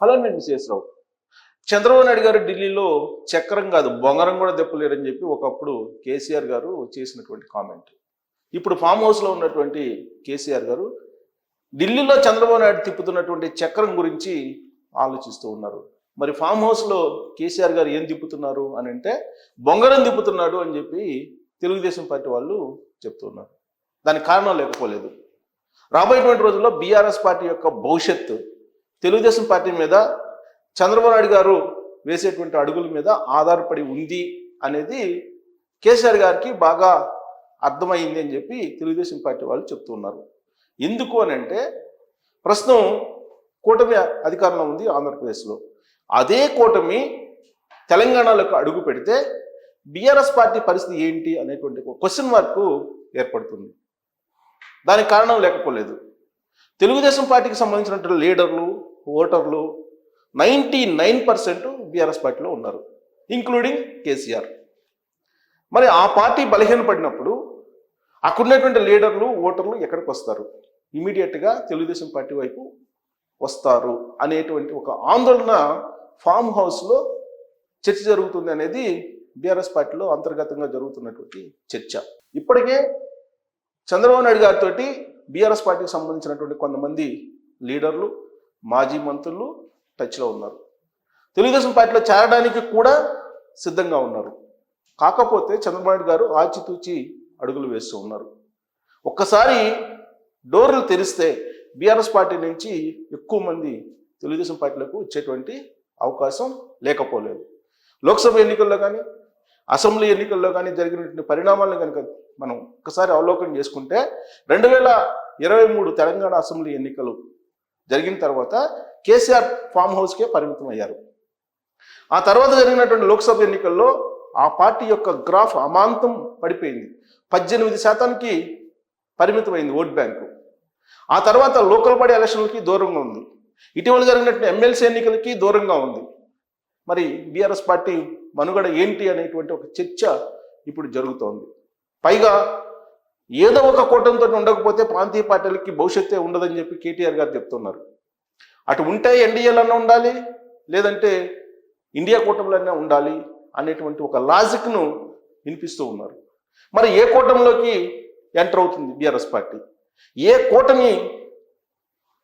Hello నేను విశ్వేశ్వరరావు చంద్రబాబు నాయుడు గారు ఢిల్లీలో చక్రం కాదు బొంగరం కూడా దెప్పలేరని చెప్పి ఒకప్పుడు కేసీఆర్ గారు చేసినటువంటి కామెంట్. ఇప్పుడు ఫామ్ హౌస్లో ఉన్నటువంటి కేసీఆర్ గారు ఢిల్లీలో చంద్రబాబు నాయుడు తిప్పుతున్నటువంటి చక్రం గురించి ఆలోచిస్తూ ఉన్నారు. మరి ఫామ్ హౌస్లో కేసీఆర్ గారు ఏం తిప్పుతున్నారు అని అంటే బొంగరం తిప్పుతున్నాడు అని చెప్పి తెలుగుదేశం పార్టీ వాళ్ళు చెప్తున్నారు దానికి కారణం లేకపోలేదు. రాబోయేటువంటి రోజుల్లో బీఆర్ఎస్ పార్టీ యొక్క భవిష్యత్తు తెలుగుదేశం పార్టీ మీద చంద్రబాబు నాయుడు గారు వేసేటువంటి అడుగుల మీద ఆధారపడి ఉంది అనేది కేసీఆర్ గారికి బాగా అర్థమైంది అని చెప్పి తెలుగుదేశం పార్టీ వాళ్ళు చెప్తున్నారు ఎందుకు అని అంటే ప్రస్తుతం కూటమి అధికారంలో ఉంది ఆంధ్రప్రదేశ్లో. అదే కూటమి తెలంగాణలోకి అడుగు పెడితే బీఆర్ఎస్ పార్టీ పరిస్థితి ఏంటి అనేటువంటి క్వశ్చన్ మార్క్ ఏర్పడుతుంది. దానికి కారణం లేకపోలేదు. తెలుగుదేశం పార్టీకి సంబంధించినటువంటి లీడర్లు ఓటర్లు నైంటీ నైన్ పర్సెంట్ బీఆర్ఎస్ పార్టీలో ఉన్నారు ఇంక్లూడింగ్ కేసీఆర్. మరి ఆ పార్టీ బలహీనపడినప్పుడు అక్కడున్నటువంటి లీడర్లు ఓటర్లు ఎక్కడికి వస్తారు? ఇమీడియట్గా తెలుగుదేశం పార్టీ వైపు వస్తారు అనేటువంటి ఒక ఆందోళన ఫామ్ హౌస్లో చర్చ జరుగుతుంది అనేది బీఆర్ఎస్ పార్టీలో అంతర్గతంగా జరుగుతున్నటువంటి చర్చ. ఇప్పటికే చంద్రబాబు నాయుడు గారితో బీఆర్ఎస్ పార్టీకి సంబంధించినటువంటి కొంతమంది లీడర్లు మాజీ మంత్రులు టచ్లో ఉన్నారు. తెలుగుదేశం పార్టీలో చేరడానికి కూడా సిద్ధంగా ఉన్నారు. కాకపోతే చంద్రబాబు గారు ఆచితూచి అడుగులు వేస్తూ ఉన్నారు. ఒక్కసారి డోర్లు తెరిస్తే బీఆర్ఎస్ పార్టీ నుంచి ఎక్కువ మంది తెలుగుదేశం పార్టీలకు వచ్చేటువంటి అవకాశం లేకపోలేదు. లోక్సభ ఎన్నికల్లో కానీ అసెంబ్లీ ఎన్నికల్లో కానీ జరిగినటువంటి పరిణామాలను కనుక మనం ఒకసారి అవలోకనం చేసుకుంటే రెండు వేల ఇరవై మూడు తెలంగాణ అసెంబ్లీ ఎన్నికలు జరిగిన తర్వాత కేసీఆర్ ఫామ్ హౌస్కే పరిమితం అయ్యారు ఆ తర్వాత జరిగినటువంటి లోక్సభ ఎన్నికల్లో ఆ పార్టీ యొక్క గ్రాఫ్ అమాంతం పడిపోయింది. పద్దెనిమిది శాతానికి పరిమితమైంది ఓట్ బ్యాంకు. ఆ తర్వాత లోకల్ బాడీ ఎలక్షన్లకి దూరంగా ఉంది. ఇటీవల జరిగినటువంటి ఎమ్మెల్సీ ఎన్నికలకి దూరంగా ఉంది. మరి బీఆర్ఎస్ పార్టీ మనుగడ ఏంటి అనేటువంటి ఒక చర్చ ఇప్పుడు జరుగుతోంది. పైగా ఏదో ఒక కూటమితో ఉండకపోతే ప్రాంతీయ పార్టీలకి భవిష్యత్తే ఉండదని చెప్పి కేటీఆర్ గారు చెప్తున్నారు. అటు ఉంటే ఎన్డీఏలన్నా ఉండాలి లేదంటే ఇండియా కూటమిలన్నా ఉండాలి అనేటువంటి ఒక లాజిక్ను వినిపిస్తూ ఉన్నారు. మరి ఏ కూటమిలోకి ఎంటర్ అవుతుంది బీఆర్ఎస్ పార్టీ? ఏ కూటమి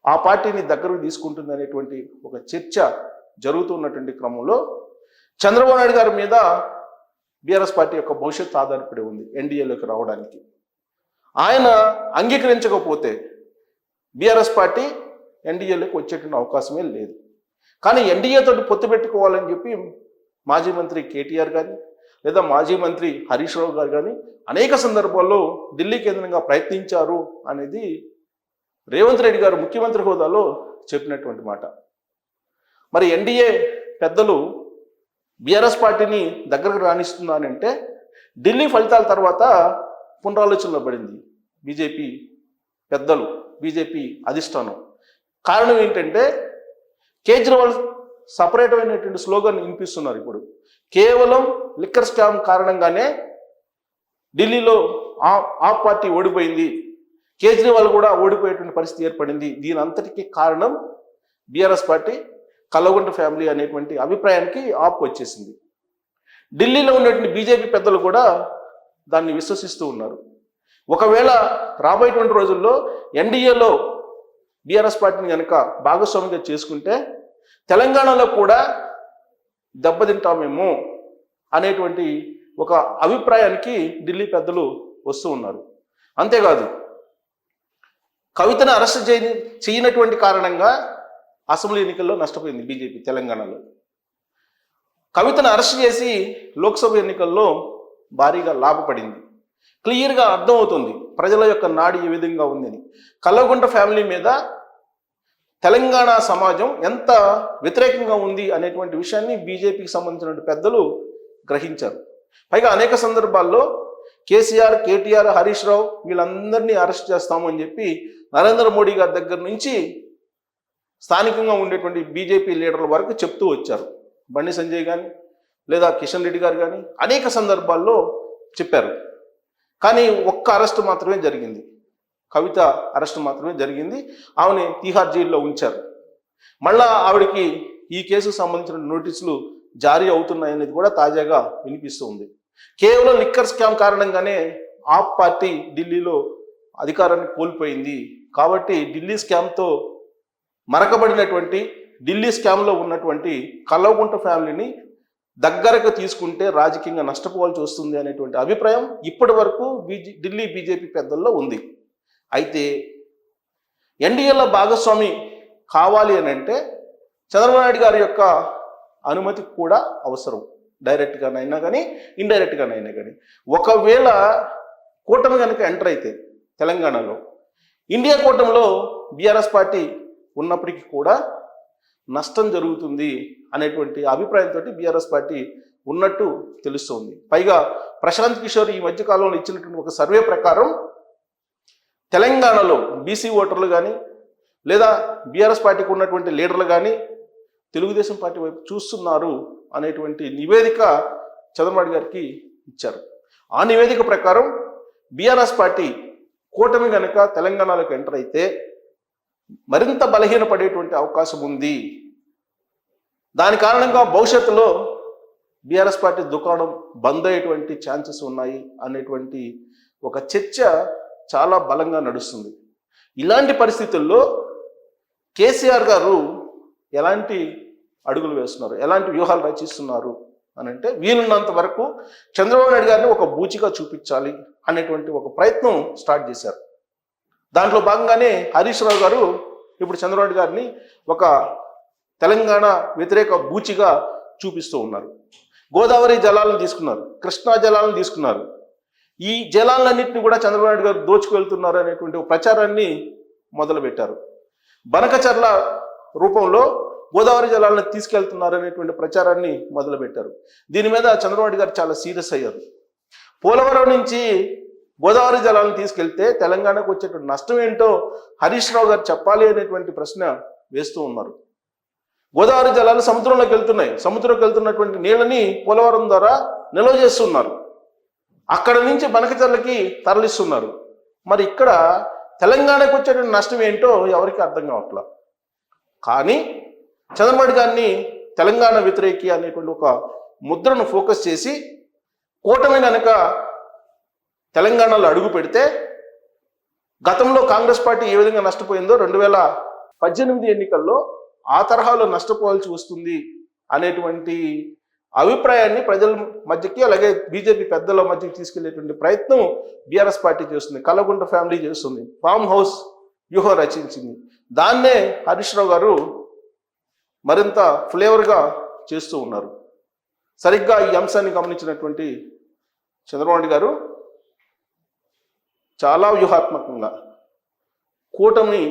ఆ పార్టీని దగ్గరకు తీసుకుంటుంది అనేటువంటి ఒక చర్చ జరుగుతున్నటువంటి క్రమంలో చంద్రబాబు నాయుడు గారి మీద బీఆర్ఎస్ పార్టీ యొక్క భవిష్యత్తు ఆధారపడి ఉంది ఎన్డీఏలోకి రావడానికి. ఆయన అంగీకరించకపోతే బీఆర్ఎస్ పార్టీ ఎన్డీఏలోకి వచ్చేటువంటి అవకాశమే లేదు. కానీ ఎన్డీఏతో పొత్తు పెట్టుకోవాలని చెప్పి మాజీ మంత్రి కేటీఆర్ కానీ లేదా మాజీ మంత్రి హరీష్ రావు గారు కానీ అనేక సందర్భాల్లో ఢిల్లీ కేంద్రంగా ప్రయత్నించారు అనేది రేవంత్ రెడ్డి గారు ముఖ్యమంత్రి హోదాలో చెప్పినటువంటి మాట. మరి ఎన్డీఏ పెద్దలు బీఆర్ఎస్ పార్టీని దగ్గరకు రాణిస్తుందా అని అంటే ఢిల్లీ ఫలితాల తర్వాత పునరాలోచనలో పడింది. బీజేపీ పెద్దలు బీజేపీ అధిష్టానం. కారణం ఏంటంటే కేజ్రీవాల్ సపరేట్ అయినటువంటి స్లోగన్ వినిపిస్తున్నారు ఇప్పుడు. కేవలం లిక్కర్ స్కామ్ కారణంగానే ఢిల్లీలో ఆ ఆ పార్టీ ఓడిపోయింది. కేజ్రీవాల్ కూడా ఓడిపోయేటువంటి పరిస్థితి ఏర్పడింది. దీని అంతటికీ కారణం బీఆర్ఎస్ పార్టీ కల్లగుంట ఫ్యామిలీ అనేటువంటి అభిప్రాయానికి ఆప్ వచ్చేసింది. ఢిల్లీలో ఉన్నటువంటి బీజేపీ పెద్దలు కూడా దాన్ని విశ్వసిస్తూ ఉన్నారు. ఒకవేళ రాబోయేటువంటి రోజుల్లో ఎన్డీఏలో బీఆర్ఎస్ పార్టీని కనుక భాగస్వామిగా చేసుకుంటే తెలంగాణలో కూడా దెబ్బతింటామేమో అనేటువంటి ఒక అభిప్రాయానికి ఢిల్లీ పెద్దలు వస్తూ ఉన్నారు. అంతేకాదు కవితను అరెస్ట్ చేయ చేయనటువంటి కారణంగా అసెంబ్లీ ఎన్నికల్లో నష్టపోయింది బీజేపీ తెలంగాణలో. కవితను అరెస్ట్ చేసి లోక్సభ ఎన్నికల్లో భారీగా లాభపడింది. క్లియర్గా అర్థమవుతుంది ప్రజల యొక్క నాడి ఏ విధంగా ఉందని. కల్లగుంట ఫ్యామిలీ మీద తెలంగాణ సమాజం ఎంత వ్యతిరేకంగా ఉంది అనేటువంటి విషయాన్ని బీజేపీకి సంబంధించిన పెద్దలు గ్రహించారు. పైగా అనేక సందర్భాల్లో కేసీఆర్ కేటీఆర్ హరీష్ రావు వీళ్ళందరినీ అరెస్ట్ చేస్తామని చెప్పి నరేంద్ర మోడీ గారి దగ్గర నుంచి స్థానికంగా ఉండేటువంటి బీజేపీ లీడర్ల వరకు చెప్తూ వచ్చారు. బండి సంజయ్ కానీ లేదా కిషన్ రెడ్డి గారు కానీ అనేక సందర్భాల్లో చెప్పారు. కానీ ఒక్క అరెస్ట్ మాత్రమే జరిగింది. కవిత అరెస్ట్ మాత్రమే జరిగింది. ఆమెని తీహార్ జైల్లో ఉంచారు. మళ్ళా ఆవిడకి ఈ కేసుకు సంబంధించిన నోటీసులు జారీ అవుతున్నాయనేది కూడా తాజాగా వినిపిస్తూ ఉంది. కేవలం లిక్కర్ స్కామ్ కారణంగానే ఆప్ పార్టీ ఢిల్లీలో అధికారాన్ని కోల్పోయింది. కాబట్టి ఢిల్లీ స్కామ్తో మరకబడినటువంటి ఢిల్లీ స్కామ్లో ఉన్నటువంటి కల్లగుంట ఫ్యామిలీని దగ్గరకు తీసుకుంటే రాజకీయంగా నష్టపోవాల్సి వస్తుంది అనేటువంటి అభిప్రాయం ఇప్పటి వరకు బీజే ఢిల్లీ బీజేపీ పెద్దల్లో ఉంది. అయితే ఎన్డీఏలో భాగస్వామి కావాలి అని అంటే చంద్రబాబు నాయుడు గారి యొక్క అనుమతి కూడా అవసరం. డైరెక్ట్గానైనా కానీ ఇండైరెక్ట్గానైనా కానీ ఒకవేళ కూటమి కనుక ఎంటర్ అయితే తెలంగాణలో ఇండియా కూటమిలో బీఆర్ఎస్ పార్టీ ఉన్నప్పటికీ కూడా నష్టం జరుగుతుంది అనేటువంటి అభిప్రాయంతో బీఆర్ఎస్ పార్టీ ఉన్నట్టు తెలుస్తోంది. పైగా ప్రశాంత్ కిషోర్ ఈ మధ్య కాలంలో ఇచ్చినటువంటి ఒక సర్వే ప్రకారం తెలంగాణలో బీసీ ఓటర్లు కానీ లేదా బీఆర్ఎస్ పార్టీకి ఉన్నటువంటి లీడర్లు కానీ తెలుగుదేశం పార్టీ వైపు చూస్తున్నారు అనేటువంటి నివేదిక చంద్రబాబు గారికి ఇచ్చారు. ఆ నివేదిక ప్రకారం బీఆర్ఎస్ పార్టీ కూటమి కనుక తెలంగాణలోకి ఎంటర్ అయితే మరింత బలహీనపడేటువంటి అవకాశం ఉంది. దాని కారణంగా భవిష్యత్తులో బీఆర్ఎస్ పార్టీ దుకాణం బంద్ అయ్యేటువంటి ఛాన్సెస్ ఉన్నాయి అనేటువంటి ఒక చర్చ చాలా బలంగా నడుస్తుంది. ఇలాంటి పరిస్థితుల్లో కేసీఆర్ గారు ఎలాంటి అడుగులు వేస్తున్నారు? ఎలాంటి వ్యూహాలు రచిస్తున్నారు? అని అంటే వీలున్నంత వరకు చంద్రబాబు నాయుడు గారిని ఒక బూచిగా చూపించాలి అనేటువంటి ఒక ప్రయత్నం స్టార్ట్ చేశారు. దాంట్లో భాగంగానే హరీష్ రావు గారు ఇప్పుడు చంద్రబాబు గారిని ఒక తెలంగాణ వ్యతిరేక బూచిగా చూపిస్తూ ఉన్నారు. గోదావరి జలాలను తీసుకున్నారు. కృష్ణా జలాలను తీసుకున్నారు. ఈ జలాలన్నింటినీ కూడా చంద్రబాబు గారు దోచుకు వెళ్తున్నారు అనేటువంటి ప్రచారాన్ని మొదలుపెట్టారు. బనకచర్ల రూపంలో గోదావరి జలాలను తీసుకెళ్తున్నారు అనేటువంటి ప్రచారాన్ని మొదలుపెట్టారు. దీని మీద చంద్రబాబు గారు చాలా సీరియస్ అయ్యారు. పోలవరం నుంచి గోదావరి జలాలను తీసుకెళ్తే తెలంగాణకు వచ్చేటువంటి నష్టం ఏంటో హరీష్ రావు గారు చెప్పాలి అనేటువంటి ప్రశ్న వేస్తూ ఉన్నారు. గోదావరి జలాలు సముద్రంలోకి వెళ్తున్నాయి. సముద్రంలోకి వెళ్తున్నటువంటి నీళ్ళని పోలవరం ద్వారా నిల్వ చేస్తున్నారు. అక్కడ నుంచి బనకచర్లకి తరలిస్తున్నారు. మరి ఇక్కడ తెలంగాణకు వచ్చేటువంటి నష్టం ఏంటో ఎవరికి అర్థం కావట్లా? కానీ చంద్రబాబు గారిని తెలంగాణ వ్యతిరేకి అనేటువంటి ఒక ముద్రను ఫోకస్ చేసి కూటమి కనుక తెలంగాణలో అడుగు పెడితే గతంలో కాంగ్రెస్ పార్టీ ఏ విధంగా నష్టపోయిందో రెండు వేల పద్దెనిమిది ఎన్నికల్లో ఆ తరహాలో నష్టపోవాల్సి వస్తుంది అనేటువంటి అభిప్రాయాన్ని ప్రజల మధ్యకి అలాగే బీజేపీ పెద్దల మధ్యకి తీసుకెళ్ళేటువంటి ప్రయత్నం బీఆర్ఎస్ పార్టీ చేస్తుంది. కలగుంట ఫ్యామిలీ చేస్తుంది. ఫామ్ హౌస్ వ్యూహం రచించింది. దాన్నే హరీష్ రావు గారు మరింత ఫ్లేవర్గా చేస్తూ ఉన్నారు. సరిగ్గా ఈ అంశాన్ని గమనించినటువంటి చంద్రబాబు గారు చాలా వ్యూహాత్మకంగా కూటమి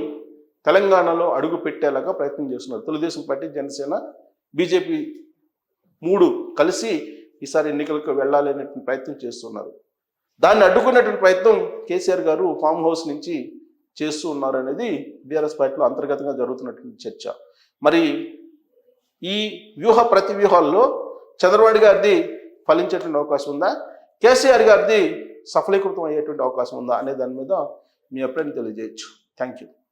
తెలంగాణలో అడుగు పెట్టేలాగా ప్రయత్నం చేస్తున్నారు. తెలుగుదేశం పార్టీ జనసేన బీజేపీ మూడు కలిసి ఈసారి ఎన్నికలకు వెళ్ళాలి అనేటువంటి ప్రయత్నం చేస్తున్నారు. దాన్ని అడ్డుకునేటువంటి ప్రయత్నం కేసీఆర్ గారు ఫామ్ హౌస్ నుంచి చేస్తూ ఉన్నారు అనేది బీఆర్ఎస్ పార్టీలో అంతర్గతంగా జరుగుతున్నటువంటి చర్చ. మరి ఈ వ్యూహ ప్రతి వ్యూహాల్లో చంద్రబాబు గారిది ఫలించేటువంటి అవకాశం ఉందా? కేసీఆర్ గారిది సఫలీకృతం అయ్యేటువంటి అవకాశం ఉందా అనే దాని మీద మీ అభిప్రాయం తెలియజేయచ్చు. Thank you